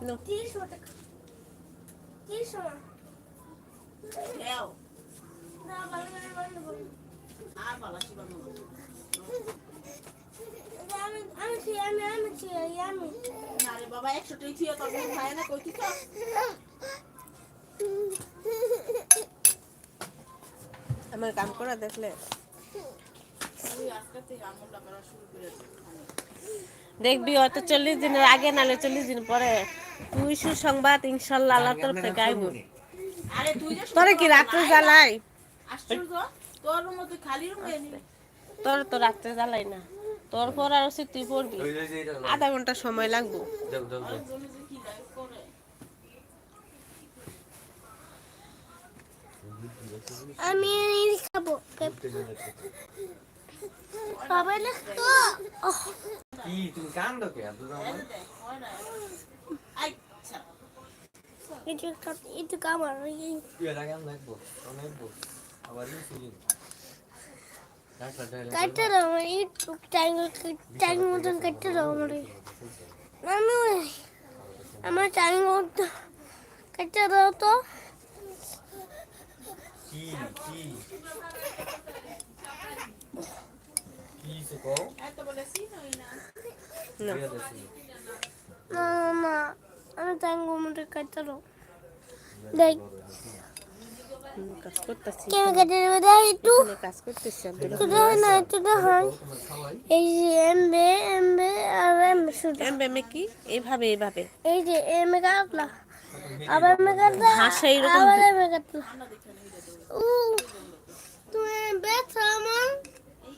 No. তিনশো টাকা তিনশো না দেও না ভালো করে বন্ধ করুন আর বালা আমি আমি খেয়ে আমি আমি খেয়ে আমি না রে বাবা একশো টাকা থিয়ে তোর খায় না কই কিছু আমার কাম করা দেখলে তুই আজকে থেকে আমলটা করা শুরু করে দে। দেখবি হয়তো চল্লিশ দিনের আগে নালে চল্লিশ দিন পরে তুই সুসংবাদ ইনশাল্লাহ আল্লাহ তরফ থেকে আইব। তোরে কি রাত্রে জ্বালাই? তোর তো রাত্রে জ্বালাই না। তোর পর আর হচ্ছে তুই পড়বি। আধা ঘণ্টা সময় লাগবো। আমি খাব। তো কি তুমি কান্দো কে একটু টাইম টাইম মতন কাটতে দাও আমার টাইম কাটতে দাও তো কি কি না আমি মতন কাটতে দাও দেখ কাজ করতেছি কেন কাটতে দেবে দেখ একটু কাজ করতেছি দেখ না একটু তোমার খাওয়াই এই যে এমবে এমবে আর এমবে শুধু এমবে মে কি এইভাবে এইভাবে এই যে এমবে কাটলা আবার এমবে কাটলা হাসা এরকম আবার এমবে কাটলা উ তুমি ব্যথা আমার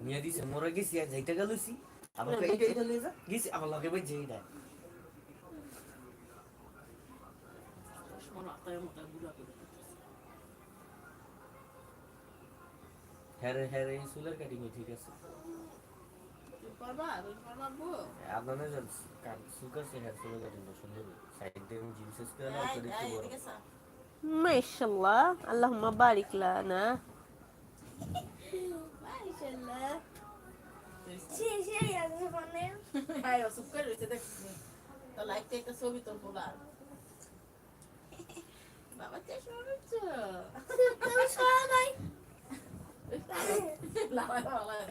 নিয়ে দিছে মোরা গেছি আর যাইতে গেলছি আবার এইটা লয়ে যা। গেছি আবার লগে বই যেই দেয় মনে হয় মোটা হ্যাঁ হ্যাঁ এই চুলের কাটিং ঠিক আছে। আপনাদের সুকার সে চুলের কাটিং সুন্দর। সাইড দিয়ে জিন্স করে না। মাশাআল্লাহ আল্লাহুম্মা বারিক লানা। ও চুপ করে রয়েছে দেখছিস নি? তো লাইটটা একটা ছবি তোর বলার বাবা চশমা পড়ছো? তুমি সবাই লাগাই, লাগাই।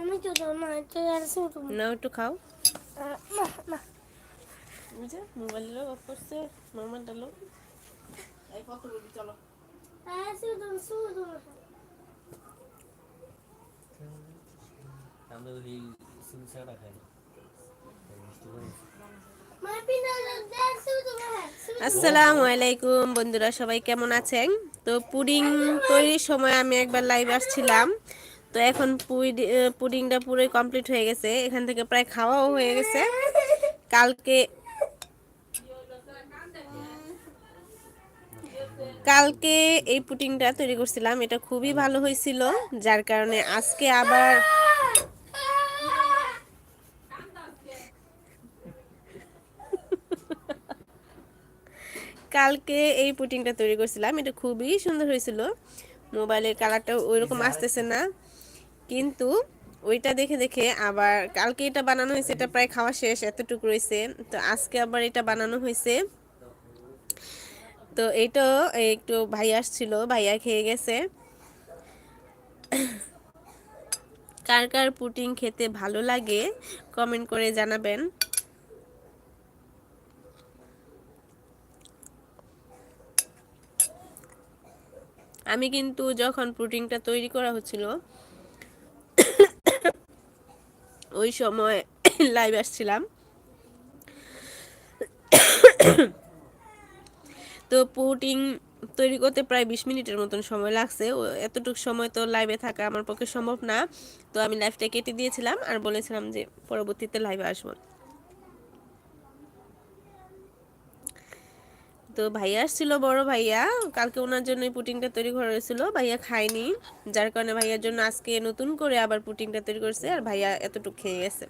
আমি তো দাও না এটা আর শুধু নাও একটু খাও না না বুঝে মোবাইলের অফ করছে মামা ডালো এই কত বলি চলো আমরা ওই সিম ছাড়া খাই আসসালামু আলাইকুম বন্ধুরা সবাই কেমন আছেন? তো পুডিং তৈরির সময় আমি একবার লাইভ আসছিলাম। তো এখন পুডিংটা পুরোই কমপ্লিট হয়ে গেছে। এখান থেকে প্রায় খাওয়াও হয়ে গেছে। কালকে কালকে এই পুডিংটা তৈরি করছিলাম। এটা খুবই ভালো হয়েছিল, যার কারণে আজকে আবার কালকে এই পুটিংটা তৈরি করছিলাম। এটা খুবই সুন্দর হয়েছিল। মোবাইলের কালারটা ওইরকম আসতেছে না। কিন্তু ওইটা দেখে দেখে আবার কালকে এটা বানানো হয়েছে, এটা প্রায় খাওয়া শেষ, এতটুকু রয়েছে। তো আজকে আবার এটা বানানো হয়েছে। তো এইটাও একটু ভাই আসছিল, ভাইয়া খেয়ে গেছে। কার কার পুটিং খেতে ভালো লাগে কমেন্ট করে জানাবেন। আমি কিন্তু যখন প্রোটিনটা তৈরি করা হচ্ছিল, ওই সময় লাইভ আসছিলাম। তো পুটিং তৈরি করতে প্রায় বিশ মিনিটের মতন সময় লাগছে। এতটুকু সময় তো লাইভে থাকা আমার পক্ষে সম্ভব না। তো আমি লাইভটা কেটে দিয়েছিলাম আর বলেছিলাম যে পরবর্তীতে লাইভে আসব। তো ভাইয়া আসছিল, বড় ভাইয়া। কালকে ওনার জন্য পুটিংটা তৈরি করা হয়েছিল। ভাইয়া খায়নি। যার কারণে ভাইয়ার জন্য আজকে নতুন করে আবার পুটিংটা তৈরি করছে আর ভাইয়া এতটুকু খেয়ে গেছে।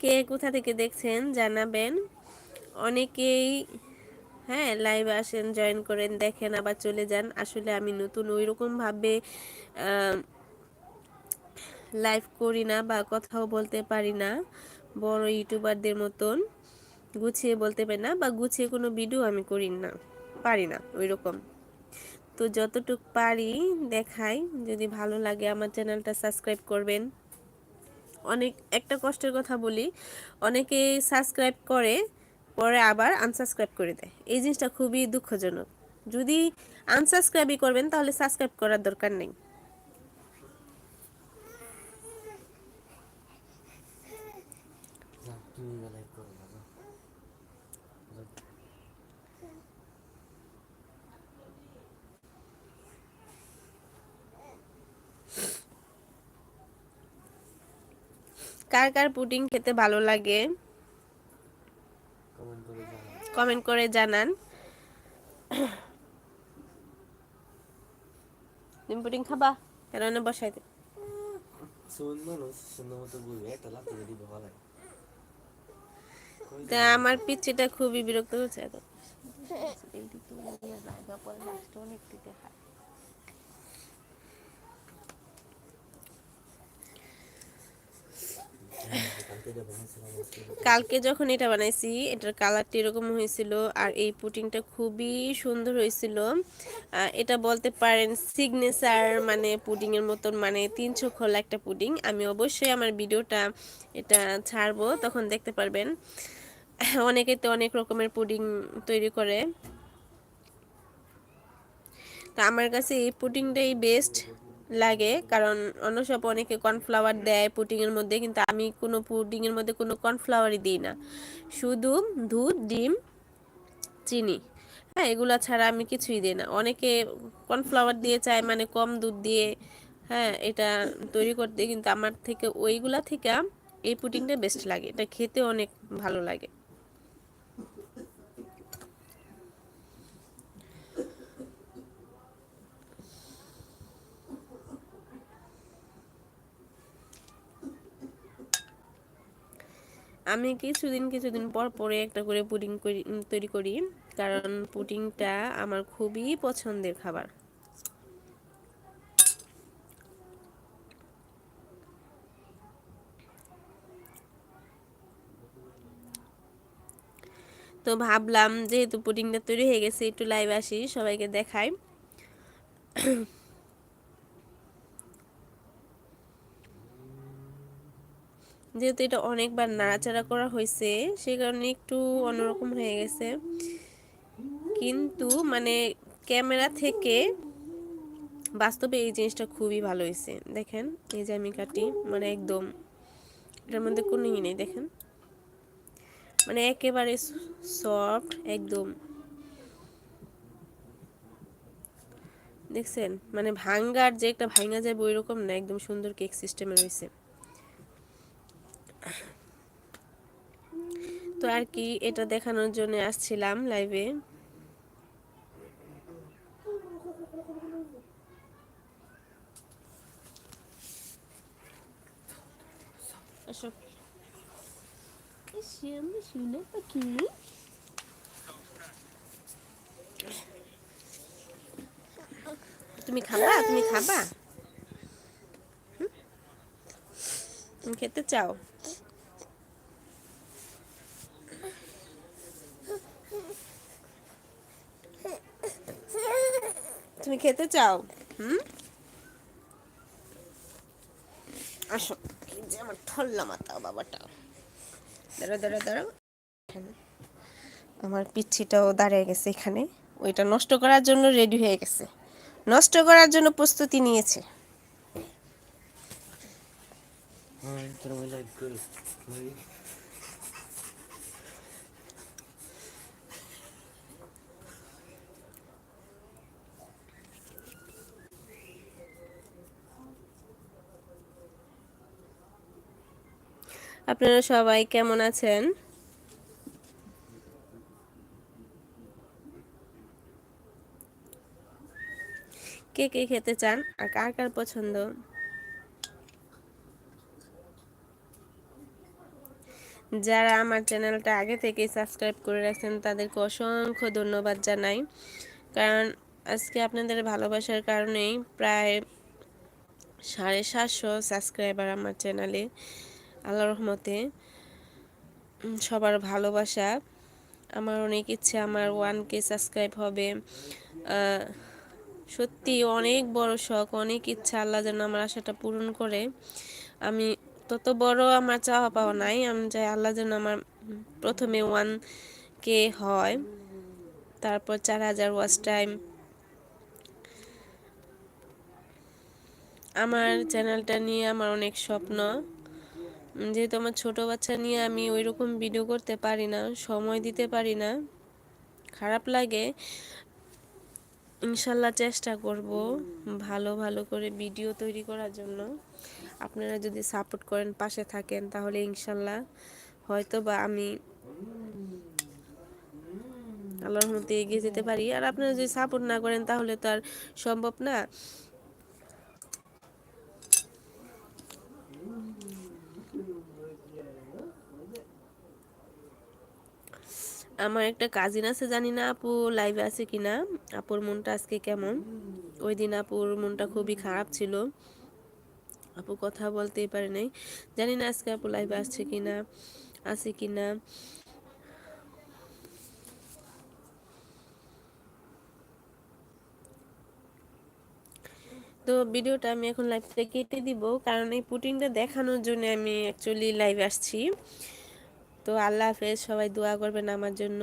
কে কোথা থেকে দেখছেন জানাবেন। অনেকেই হ্যাঁ লাইভ আসেন জয়েন করেন, দেখেন, আবার চলে যান। আসলে আমি নতুন ওই রকমভাবে লাইভ করি না বা কথাও বলতে পারি না। বড় ইউটিউবারদের মতন গুছিয়ে বলতে পারি না বা গুছিয়ে কোনো ভিডিও আমি করি না, পারি না ওই রকম তো যতটুক পারি দেখাই, যদি ভালো লাগে আমার চ্যানেলটা সাবস্ক্রাইব করবেন। অনেক, একটা কষ্টের কথা বলি, অনেকে সাবস্ক্রাইব করে, পরে আবার আনসাবস্ক্রাইব করে দেয়। এই জিনিসটা খুবই দুঃখজনক। যদি আনসাবস্ক্রাইবই করবেন, তাহলে সাবস্ক্রাইব করার দরকার নেই যাও, তুমি বেলায় করো না, যাও। যাও। কার কার পুডিং খেতে ভালো লাগে? কমেন্ট করে জানান। তুমি পুডিং খাবা? কেন না বসাই দে। তা আমার পিচ্ছিটা খুবই বিরক্ত হচ্ছে এখন। কালকে যখন এটা বানাইছি, এটার কালারটা এরকম হয়েছিল আর এই পুটিংটা খুবই সুন্দর হয়েছিল। এটা বলতে পারেন সিগনেচার মানে পুডিংয়ের মতন মানে তিনশো খোলা একটা পুডিং আমি অবশ্যই আমার ভিডিওটা এটা ছাড়বো, তখন দেখতে পারবেন। অনেকে তো অনেক রকমের পুডিং তৈরি করে। তা আমার কাছে এই পুডিংটাই বেস্ট লাগে, কারণ অন্য সব অনেকে কর্নফ্লাওয়ার দেয় পুডিংয়ের মধ্যে, কিন্তু আমি কোনো পুডিংয়ের মধ্যে কোনো কর্নফ্লাওয়ারই দিই না। শুধু দুধ, ডিম, চিনি। হ্যাঁ এগুলো ছাড়া আমি কিছুই দিই না। অনেকে কর্নফ্লাওয়ার দিয়ে চায় মানে কম দুধ দিয়ে হ্যাঁ এটা তৈরি করতে, কিন্তু আমার থেকে ওইগুলা থেকে এই পুডিংটা বেস্ট লাগে। এটা খেতে অনেক ভালো লাগে। আমি কিছুদিন কিছুদিন পর পরে একটা করে পুডিং করি তৈরি করি। কারণ পুডিংটা আমার খুবই পছন্দের খাবার। তো ভাবলাম, যেহেতু পুডিংটা তৈরি হয়ে গেছে, একটু লাইভ আসি, সবাইকে দেখাই। যেহেতু এটা অনেকবার নাড়াচাড়া করা হয়েছে সেই কারণে একটু অন্যরকম হয়ে গেছে। কিন্তু মানে ক্যামেরা থেকে বাস্তবে এই জিনিসটা খুবই ভালো হয়েছে। দেখেন, এই যে আমি কাটি মানে একদম, এটার মধ্যে কোনো ই নেই, দেখেন। মানে একেবারে সফট একদম। দেখছেন? মানে ভাঙ্গার যে একটা ভাঙ্গা যাবে ওই রকম না, একদম সুন্দর কেক সিস্টেমে রয়েছে। তো আর কি এটা দেখানোর জন্য আসছিলাম লাইভে তুমি খাবা? তুমি খাবা? খেতে চাও? খেতে চাও? হুম? আসো, এই যে আমার ঠল্লা মাথা বাবাটা। দাঁড়া দাঁড়া দাঁড়াও। আমার পিচ্ছিটাও দাঁড়িয়ে গেছে এখানে। ওইটা নষ্ট করার জন্য রেডি হয়ে গেছে। নষ্ট করার জন্য প্রস্তুতি নিয়েছে। হ্যাঁ তোর আপনারা সবাই কেমন আছেন? কে কে খেতে চান আর কার কার পছন্দ? যারা আমার চ্যানেলটা আগে থেকেই সাবস্ক্রাইব করে রাখছেন, তাদেরকে অসংখ্য ধন্যবাদ জানাই। কারণ আজকে আপনাদের ভালোবাসার কারণেই প্রায় সাড়ে সাতশো সাবস্ক্রাইবার আমার চ্যানেলে। আল্লাহ রহমতে সবার ভালোবাসা, আমার অনেক ইচ্ছে, আমার ওয়ান কে সাবস্ক্রাইব হবে। সত্যি অনেক বড় শখ, অনেক ইচ্ছা আল্লাহ যেন আমার আশাটা পূরণ করে। আমি তত বড় আমার চাওয়া পাওয়া নাই, আমি চাই আল্লাহ যেন আমার প্রথমে ওয়ান কে হয়, তারপর চার হাজার ওয়াচ টাইম আমার চ্যানেলটা নিয়ে আমার অনেক স্বপ্ন। যেহেতু আমার ছোটো বাচ্চা নিয়ে আমি ওই রকম ভিডিও করতে পারি না, সময় দিতে পারি না, খারাপ লাগে, ইনশাল্লাহ চেষ্টা করব ভালো ভালো করে ভিডিও তৈরি করার জন্য। আপনারা যদি সাপোর্ট করেন, পাশে থাকেন, তাহলে ইনশাল্লাহ হয়তো বা আমি আল্লাহর মধ্যে এগিয়ে যেতে পারি। আর আপনারা যদি সাপোর্ট না করেন, তাহলে তো আর সম্ভব না। আমার একটা কাজিন আছে, জানি না আপু লাইভে আছে কিনা। আপুর মনটা আজকে কেমন? ওই দিন আপুর মনটা খুবই খারাপ ছিল। আপু কথা বলতেই পারে নাই। জানি না আজকে আপু লাইভে আসছে কিনা, আছে কিনা। তো ভিডিওটা আমি এখন লাইভ থেকে কেটে দিব, কারণ এই পুটিংটা দেখানোর জন্য আমি অ্যাকচুয়ালি লাইভ আসছি। তো আল্লাহ হাফেজ সবাই দোয়া করবেন আমার জন্য।